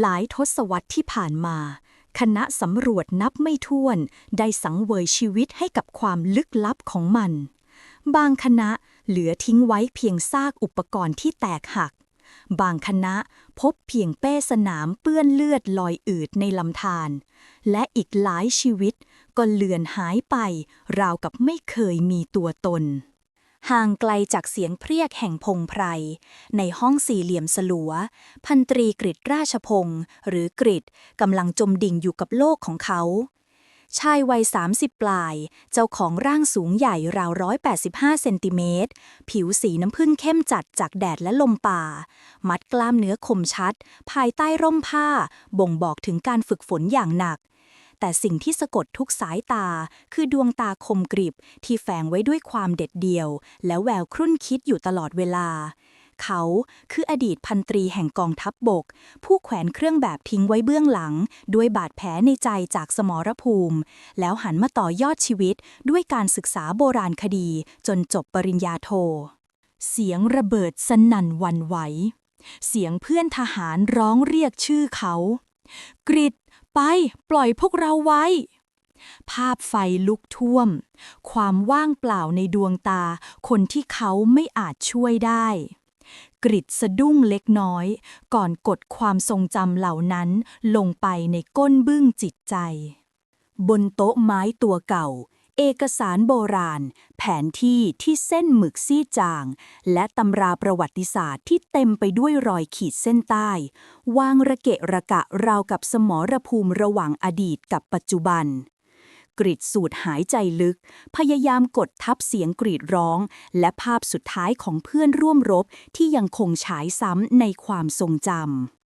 หลายทศวรรษที่ผ่านมา คณะสำรวจนับไม่ถ้วน ได้สังเวยชีวิตให้กับความลึกลับของมัน บางคณะเหลือทิ้งไว้เพียงซากอุปกรณ์ที่แตกหัก บางคณะพบเพียงเป้สนามเปื้อนเลือดลอยอืดในลำธารและอีกหลายชีวิตก็เลือนหายไป ราวกับไม่เคยมีตัวตน ห่างไกลจากเสียงเพรียกแห่งพงไพร ในห้องสี่เหลี่ยมสลัว พันตรีกริดราชพงศ์หรือกริดกำลังจมดิ่งอยู่กับโลกของเขา ชายวัย 30 ปลาย เจ้าของร่างสูงใหญ่ราว 185 เซนติเมตร ผิวสีน้ำผึ้งเข้มจัดจากแดดและลมป่า มัดกล้ามเนื้อคมชัด ภายใต้ร่มผ้า บ่งบอกถึงการฝึกฝนอย่างหนัก แต่สิ่งที่สะกดทุกสายตา คือดวงตาคมกริบที่แฝงไว้ด้วยความเด็ดเดี่ยว และแววครุ่นคิดอยู่ตลอดเวลา เขาคืออดีตพันตรีแห่งกองทัพบบก ผู้แขวนเครื่องแบบทิ้งไว้เบื้องหลัง ด้วยบาดแผลในใจจากสมรภูมิ แล้วหันมาต่อยอดชีวิตด้วยการศึกษาโบราณคดี จนจบปริญญาโท เสียงระเบิดสนั่นวันไหวเสียงเพื่อนทหารร้องเรียกชื่อเขา กริด ไป ปล่อยพวกเราไว้ ภาพไฟลุกท่วม ความว่างเปล่าในดวงตา คนที่เขาไม่อาจช่วยได้ กริดสะดุ้งเล็กน้อย ก่อนกดความทรงจำเหล่านั้นลงไปในก้นบึ้งจิตใจ บนโต๊ะไม้ตัวเก่า เอกสารโบราณ แผนที่ที่เส้นหมึกซี่จาง และตำราประวัติศาสตร์ที่เต็มไปด้วยรอยขีดเส้นใต้ วางระเกะระกะราวกับสมรภูมิระหว่างอดีตกับปัจจุบัน กรีดสูดหายใจลึก พยายามกดทับเสียงกรีดร้อง และภาพสุดท้ายของเพื่อนร่วมรบที่ยังคงฉายซ้ำในความทรงจำ